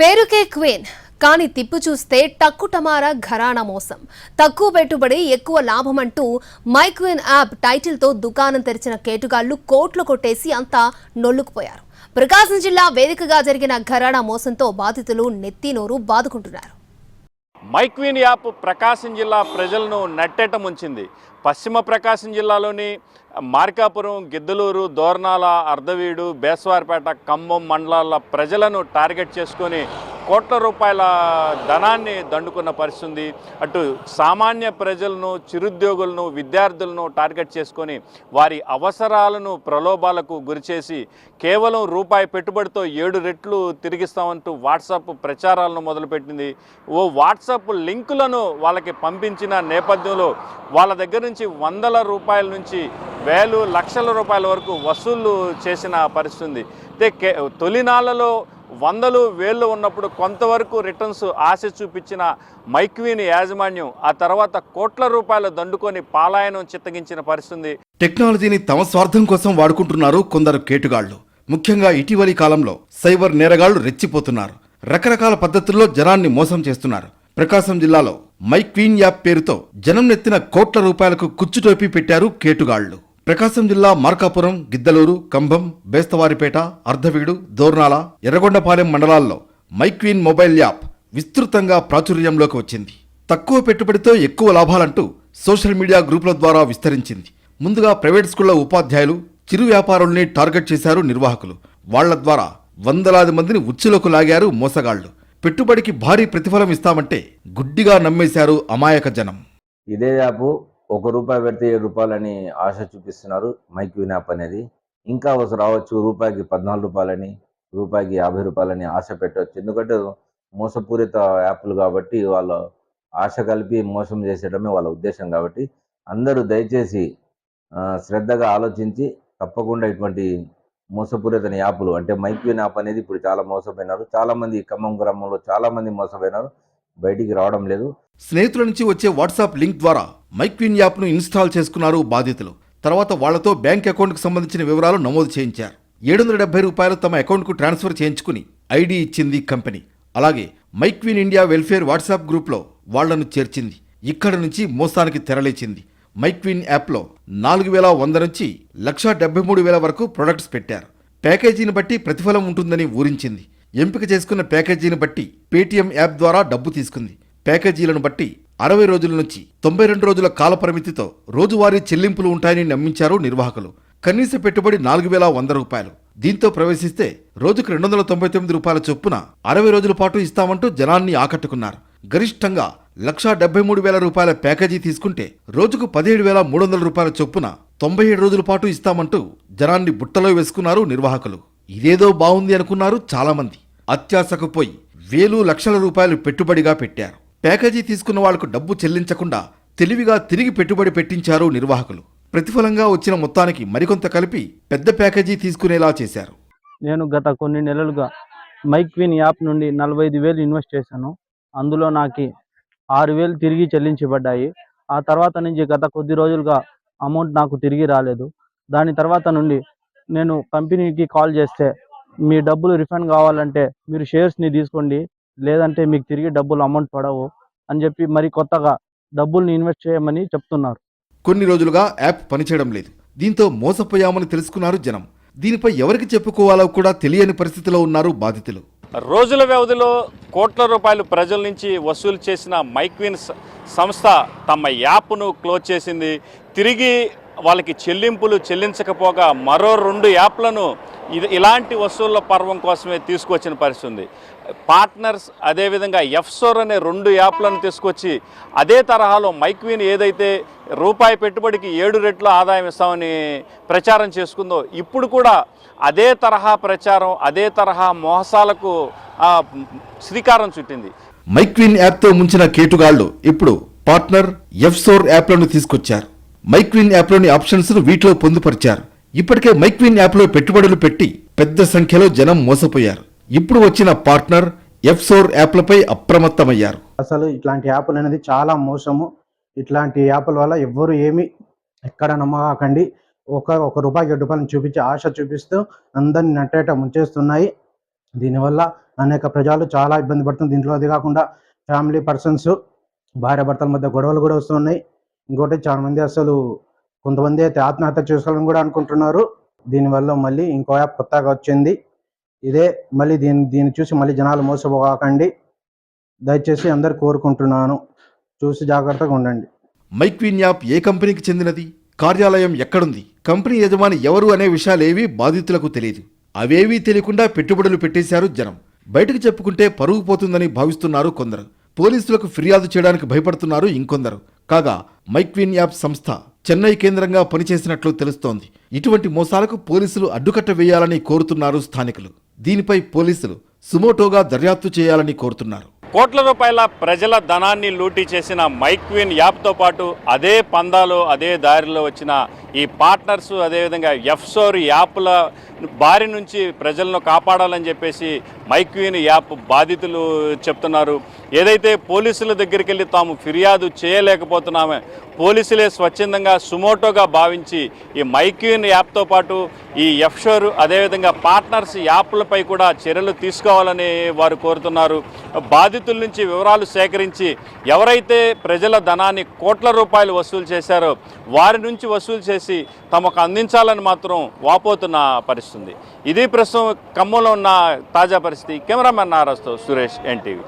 పేరుకే క్వీన్ కానీ తిప్పు చూస్తే టక్కుటమారా ఘరానా మోసం. తక్కువ పెట్టుబడి ఎక్కువ లాభం అంటూ మైక్విన్ యాప్ టైటిల్తో దుకాణం తెరిచిన కేటుగాళ్ళు కోట్లు కొట్టేసి అంతా నొల్లుకుపోయారు. ప్రకాశం జిల్లా వేదికగా జరిగిన ఘరానా మోసంతో బాధితులు నెత్తినోరు బాదుకుంటున్నారు. మైక్విన్ యాప్ ప్రకాశం జిల్లా ప్రజలను నట్టేట ముంచింది. పశ్చిమ ప్రకాశం జిల్లాలోని మార్కాపురం గిద్దలూరు దోర్నాల అర్ధవీడు బేస్వార్పేట ఖమ్మం మండలాల ప్రజలను టార్గెట్ చేసుకొని కోట్ల రూపాయల ధనాన్ని దండుకున్న పరిస్థితి అటు సామాన్య ప్రజలను చిరుద్యోగులను విద్యార్థులను టార్గెట్ చేసుకొని వారి అవసరాలను ప్రలోభాలకు గురిచేసి కేవలం రూపాయి పెట్టుబడితో ఏడు రెట్లు తిరిగిస్తామంటూ వాట్సాప్ ప్రచారాలను మొదలుపెట్టింది. ఓ వాట్సాప్ లింకులను వాళ్ళకి పంపించిన నేపథ్యంలో వాళ్ళ దగ్గర నుంచి వందల రూపాయల నుంచి వేలు లక్షల రూపాయల వరకు వసూళ్ళు చేసిన పరిస్థితి ఉంది. అయితే కే తొలినాళ్ళలో వందలు వేళ్ళు ఉన్నప్పుడు కొంతవరకు రిటర్న్స్ ఆశ చూపించిన మైక్వీని యాజమాన్యం ఆ తర్వాత కోట్ల రూపాయలు దండుకొని పాలాయనం చిత్తగించిన పరిస్థితి టెక్నాలజీని తమ స్వార్థం కోసం వాడుకుంటున్నారు కొందరు కేటుగాళ్ళు ముఖ్యంగా ఇటీవలి కాలంలో సైబర్ నేరగాళ్ళు రెచ్చిపోతున్నారు. రకరకాల పద్ధతుల్లో జనాన్ని మోసం చేస్తున్నారు. ప్రకాశం జిల్లాలో మై క్వీన్ యాప్ పేరుతో జనం నెత్తిన కోట్ల రూపాయలకు కుచ్చుటోపి పెట్టారు కేటుగాళ్ళు ప్రకాశం జిల్లా మార్కాపురం గిద్దలూరు కంభం బేస్తవారిపేట అర్ధవీడు దోర్నాల ఎర్రగొండపాలెం మండలాల్లో మైక్వీన్ మొబైల్ యాప్ విస్తృతంగా ప్రాచుర్యంలోకి వచ్చింది. తక్కువ పెట్టుబడితో ఎక్కువ లాభాలంటూ సోషల్ మీడియా గ్రూపుల ద్వారా విస్తరించింది. ముందుగా ప్రైవేట్ స్కూళ్ళ ఉపాధ్యాయులు చిరు వ్యాపారుల్ని టార్గెట్ చేశారు నిర్వాహకులు. వాళ్ళ ద్వారా వందలాది మందిని ఉచ్చులోకి లాగారు మోసగాళ్ళు పెట్టుబడికి భారీ ప్రతిఫలం ఇస్తామంటే గుడ్డిగా నమ్మేశారు అమాయక జనం. ఇదే యాపు ఒక రూపాయి పెడితే ఏడు రూపాయలని ఆశ చూపిస్తున్నారు. మైక్ విన్ యాప్ అనేది ఇంకా వస్తు రావచ్చు రూపాయికి పద్నాలుగు రూపాయలని రూపాయికి యాభై రూపాయలని ఆశ పెట్టవచ్చు. ఎందుకంటే మోసపూరిత యాప్లు కాబట్టి వాళ్ళ ఆశ కలిపి మోసం చేసేయడమే వాళ్ళ ఉద్దేశం కాబట్టి అందరూ దయచేసి శ్రద్ధగా ఆలోచించి తప్పకుండా ఇటువంటి మోసపూరితని యాప్లు అంటే మైక్ విన్ యాప్ అనేది ఇప్పుడు చాలా మోసపోయినారు. చాలామంది ఖమ్మం గ్రామంలో చాలామంది మోసపోయినారు. బయటికి రావడం లేదు. స్నేహితుల నుంచి వచ్చే వాట్సాప్ లింక్ ద్వారా మైక్విన్ యాప్ను ఇన్స్టాల్ చేసుకున్నారు బాధితులు. తర్వాత వాళ్ళతో బ్యాంక్ అకౌంట్కు సంబంధించిన వివరాలు నమోదు చేయించారు. ఏడు వందల డెబ్బై రూపాయలు తమ అకౌంట్కు ట్రాన్స్ఫర్ చేయించుకుని ఐడి ఇచ్చింది కంపెనీ. అలాగే మైక్విన్ ఇండియా వెల్ఫేర్ వాట్సాప్ గ్రూప్లో వాళ్ళను చేర్చింది. ఇక్కడ నుంచి మోసానికి తెరలేచింది. మైక్విన్ యాప్లో నాలుగు వేల వంద నుంచి లక్షా డెబ్బై మూడు వేల వరకు ప్రొడక్ట్స్ పెట్టారు. ప్యాకేజీని బట్టి ప్రతిఫలం ఉంటుందని ఊరించింది ఎంపిక చేసుకున్న ప్యాకేజీని బట్టి పేటీఎం యాప్ ద్వారా డబ్బు తీసుకుంది. ప్యాకేజీలను బట్టి అరవై రోజుల నుంచి తొంభై రెండు రోజుల కాల పరిమితితో రోజువారీ చెల్లింపులు ఉంటాయని నమ్మించారు నిర్వాహకులు. కనీస పెట్టుబడి నాలుగు వేల వంద రూపాయలు. దీంతో ప్రవేశిస్తే రోజుకు రెండు వందల తొంభై తొమ్మిది రూపాయల చొప్పున అరవై రోజుల పాటు ఇస్తామంటూ జనాన్ని ఆకట్టుకున్నారు. గరిష్టంగా లక్షా డెబ్బై మూడు వేల రూపాయల ప్యాకేజీ తీసుకుంటే రోజుకు పదిహేడు వేల మూడు వందల రూపాయల చొప్పున తొంభై ఏడు రోజుల పాటు ఇస్తామంటూ జనాన్ని బుట్టలో వేసుకున్నారు నిర్వాహకులు. ఇదేదో బాగుంది అనుకున్నారు చాలామంది. అత్యాశకు పోయి వేలు లక్షల రూపాయలు పెట్టుబడిగా పెట్టారు. ప్యాకేజీ తీసుకున్న వాళ్ళకు డబ్బు చెల్లించకుండా తెలివిగా తిరిగి పెట్టుబడి పెట్టించారు నిర్వాహకులు. ప్రతిఫలంగా వచ్చిన మొత్తానికి మరికొంత కలిపి పెద్ద ప్యాకేజీ తీసుకునేలా చేశారు. నేను గత కొన్ని నెలలుగా మైక్ క్వీన్ యాప్ నుండి నలభై ఐదు వేలు ఇన్వెస్ట్ చేశాను. అందులో నాకు ఆరు వేలు తిరిగి చెల్లించబడ్డాయి. ఆ తర్వాత నుంచి గత కొద్ది రోజులుగా అమౌంట్ నాకు తిరిగి రాలేదు. దాని తర్వాత నుండి నేను కంపెనీకి కాల్ చేస్తే మీ డబ్బులు రిఫండ్ కావాలంటే మీరు షేర్స్ని తీసుకోండి. లేదంటే మీకు తిరిగి డబ్బులు అమౌంట్ పడవు అని చెప్పి మరి కొత్తగా డబ్బుల్ని ఇన్వెస్ట్ చేయమని చెప్తున్నారు. కొన్ని రోజులుగా యాప్ పనిచేయడం లేదు. దీంతో మోసపోయామని తెలుసుకున్నారు జనం. దీనిపై ఎవరికి చెప్పుకోవాలో కూడా తెలియని పరిస్థితిలో ఉన్నారు బాధితులు. రోజుల వ్యవధిలో కోట్ల రూపాయలు ప్రజల నుంచి వసూలు చేసిన మైక్విన్ స- సంస్థ తమ యాప్ను క్లోజ్ చేసింది. తిరిగి వాళ్ళకి చెల్లింపులు చెల్లించకపోగా మరో రెండు యాప్లను ఇది ఇలాంటి వసూళ్ళ పర్వం కోసమే తీసుకొచ్చిన పరిస్థితి ఉంది. పార్ట్నర్స్ అదేవిధంగా ఎఫ్సోర్ అనే రెండు యాప్లను తీసుకొచ్చి అదే తరహాలో మైక్విన్ ఏదైతే రూపాయి పెట్టుబడికి ఏడు రెట్ల ఆదాయం ఇస్తామని ప్రచారం చేసుకుందో ఇప్పుడు కూడా అదే తరహా ప్రచారం అదే తరహా మోసాలకు శ్రీకారం చుట్టింది. మైక్విన్ యాప్తో ముంచిన కేటుగాళ్ళు ఇప్పుడు పార్ట్నర్ ఎఫ్సోర్ యాప్లను తీసుకొచ్చారు. మైక్విన్ యాప్లోని ఆప్షన్స్ను వీటిలో పొందుపరిచారు. ఇప్పటికే మైక్విన్ యాప్లో పెట్టుబడులు పెట్టి పెద్ద సంఖ్యలో జనం మోసపోయారు. ఇప్పుడు వచ్చిన పార్ట్నర్ ఎఫ్సోర్ యాప్లపై అప్రమత్తమయ్యారు. అసలు ఇట్లాంటి యాప్లు అనేది చాలా మోసము. ఇట్లాంటి యాప్ల వల్ల ఎవ్వరు ఏమి ఎక్కడ నమ్మకండి. ఒక ఒక రూపాయి రెండు రూపాయలు చూపించి ఆశ చూపిస్తూ అందరిని నట్టేట ముంచేస్తున్నాయి. దీనివల్ల అనేక ప్రజలు చాలా ఇబ్బంది పడుతుంది దీంట్లో అది కాకుండా ఫ్యామిలీ పర్సన్స్ భార్య భర్తల మధ్య గొడవలు కూడా వస్తున్నాయి. ఇంకోటి చాలా మంది అసలు కొంతమంది అయితే ఆత్మహత్య చేసుకోవాలని కూడా అనుకుంటున్నారు. దీనివల్ల మళ్ళీ ఇంకో యాప్ కొత్తగా వచ్చింది. ఇదే మళ్ళీ దీన్ని దీన్ని చూసి మళ్ళీ జనాలు మోసపోకండి. దయచేసి అందరు కోరుకుంటున్నాను. చూసి జాగ్రత్తగా ఉండండి. మైక్విన్ యాప్ ఏ కంపెనీకి చెందినది? కార్యాలయం ఎక్కడుంది? కంపెనీ యజమాని ఎవరు అనే విషయాలేవీ బాధితులకు తెలియదు. అవేవీ తెలియకుండా పెట్టుబడులు పెట్టేశారు జనం. బయటకు చెప్పుకుంటే పరుగు పోతుందని భావిస్తున్నారు కొందరు. పోలీసులకు ఫిర్యాదు చేయడానికి భయపడుతున్నారు ఇంకొందరు. కాగా మైక్విన్ యాప్ సంస్థ చెన్నై కేంద్రంగా పనిచేసినట్లు తెలుస్తోంది. ఇటువంటి మోసాలకు పోలీసులు అడ్డుకట్ట వేయాలని కోరుతున్నారు స్థానికులు. దీనిపై పోలీసులు సుమోటోగా దర్యాప్తు చేయాలని కోరుతున్నారు. కోట్ల రూపాయల ప్రజల ధనాన్ని లూటీ చేసిన మైక్విన్ యాప్తో పాటు అదే పందాలో అదే దారిలో వచ్చిన ఈ పార్ట్నర్స్ అదేవిధంగా ఎఫ్సోర్ యాప్ల బారి నుంచి ప్రజలను కాపాడాలని చెప్పేసి మైక్విన్ యాప్ బాధితులు చెప్తున్నారు. ఏదైతే పోలీసుల దగ్గరికి వెళ్ళి తాము ఫిర్యాదు చేయలేకపోతున్నామే పోలీసులే స్వచ్ఛందంగా సుమోటోగా భావించి ఈ మైక్విన్ యాప్తో పాటు ఈ ఎఫ్షోర్ అదేవిధంగా పార్ట్నర్స్ యాప్లపై కూడా చర్యలు తీసుకోవాలని వారు కోరుతున్నారు. బాధితుల నుంచి వివరాలు సేకరించి ఎవరైతే ప్రజల ధనాన్ని కోట్ల రూపాయలు వసూలు చేశారో వారి నుంచి వసూలు చేసి తమకు అందించాలని మాత్రం వాపోతున్న పరిస్థితి. ఇది ప్రస్తుతం ఖమ్మంలో ఉన్న తాజా పరిస్థితి. కెమెరామెన్ నారాజ్తో సురేష్ ఎన్టీవీ.